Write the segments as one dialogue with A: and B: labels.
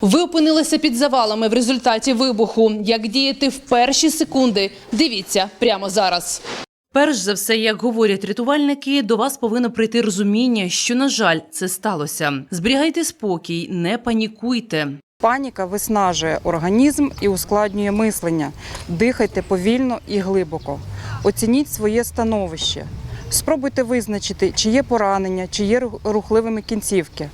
A: Ви опинилися під завалами в результаті вибуху. Як діяти в перші секунди? Дивіться прямо зараз. Перш за все, як говорять рятувальники, до вас повинно прийти розуміння, що на жаль, це сталося. Зберігайте спокій, не панікуйте.
B: Паніка виснажує організм і ускладнює мислення. Дихайте повільно і глибоко. Оцініть своє становище. Спробуйте визначити, чи є поранення, чи є рухливими кінцівки.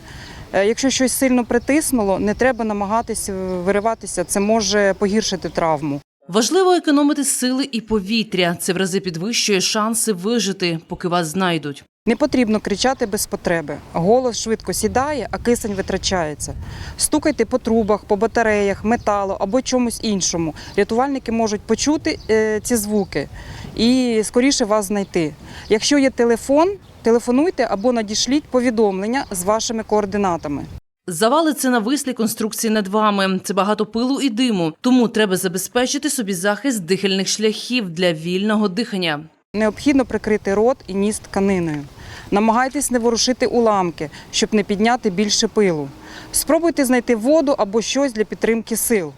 B: Е, Якщо щось сильно притиснуло, не треба намагатися вириватися, це може погіршити травму.
A: Важливо економити сили і повітря. Це в рази підвищує шанси вижити, поки вас знайдуть.
B: Не потрібно кричати без потреби. Голос швидко сідає, а кисень витрачається. Стукайте по трубах, по батареях, металу або чомусь іншому. Рятувальники можуть почути е, ці звуки і скоріше вас знайти. Якщо є телефон, телефонуйте або надішліть повідомлення з вашими координатами.
A: Завали це навислі конструкції над вами. Це багато пилу і диму. Тому треба забезпечити собі захист дихальних шляхів для вільного дихання.
B: Необхідно прикрити рот і ніс тканиною. Намагайтесь не ворушити уламки, щоб не підняти більше пилу. Спробуйте знайти воду або щось для підтримки сил.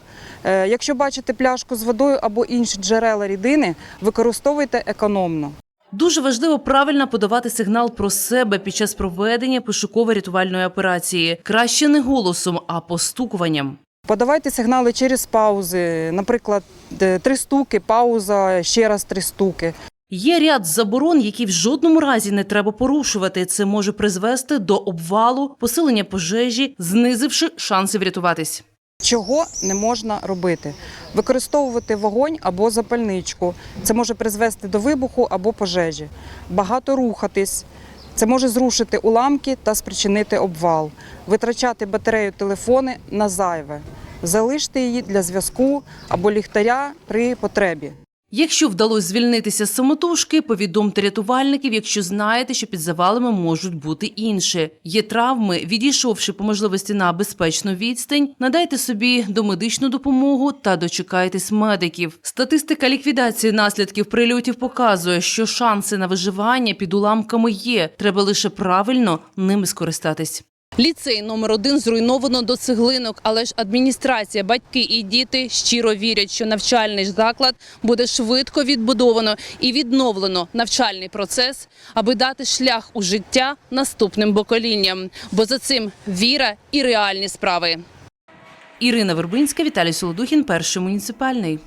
B: Е, Якщо бачите пляшку з водою або інші джерела рідини, використовуйте економно.
A: Дуже важливо правильно подавати сигнал про себе під час проведення пошуково-рятувальної операції. Краще не голосом, а постукуванням.
B: Подавайте сигнали через паузи, наприклад, е, три стуки, пауза, ще раз три стуки.
A: Є ряд заборон, які в жодному разі не треба порушувати. Це може призвести до обвалу, посилення пожежі, знизивши шанси врятуватись.
B: Чого не можна робити? Використовувати вогонь або запальничку. Це може призвести до вибуху або пожежі. Багато рухатись. Це може зрушити уламки та спричинити обвал. Витрачати батарею телефони на зайве. Залиште її для зв'язку або ліхтаря при потребі.
A: Якщо вдалося звільнитися з самотужки, повідомте рятувальників, якщо знаєте, що під завалами можуть бути інші. Є травми, відійшовши по можливості на безпечну відстань, надайте собі домедичну допомогу та дочекайтесь медиків. Статистика ліквідації наслідків прильотів показує, що шанси на виживання під уламками є. Треба лише правильно ними скористатись. Ліцей номер один зруйновано до цеглинок, але ж адміністрація, батьки і діти щиро вірять, що навчальний заклад буде швидко відбудовано і відновлено навчальний процес, аби дати шлях у життя наступним поколінням. Бо за цим віра і реальні справи. Ірина Вербинська, Віталій Солодухін, перший муніципальний.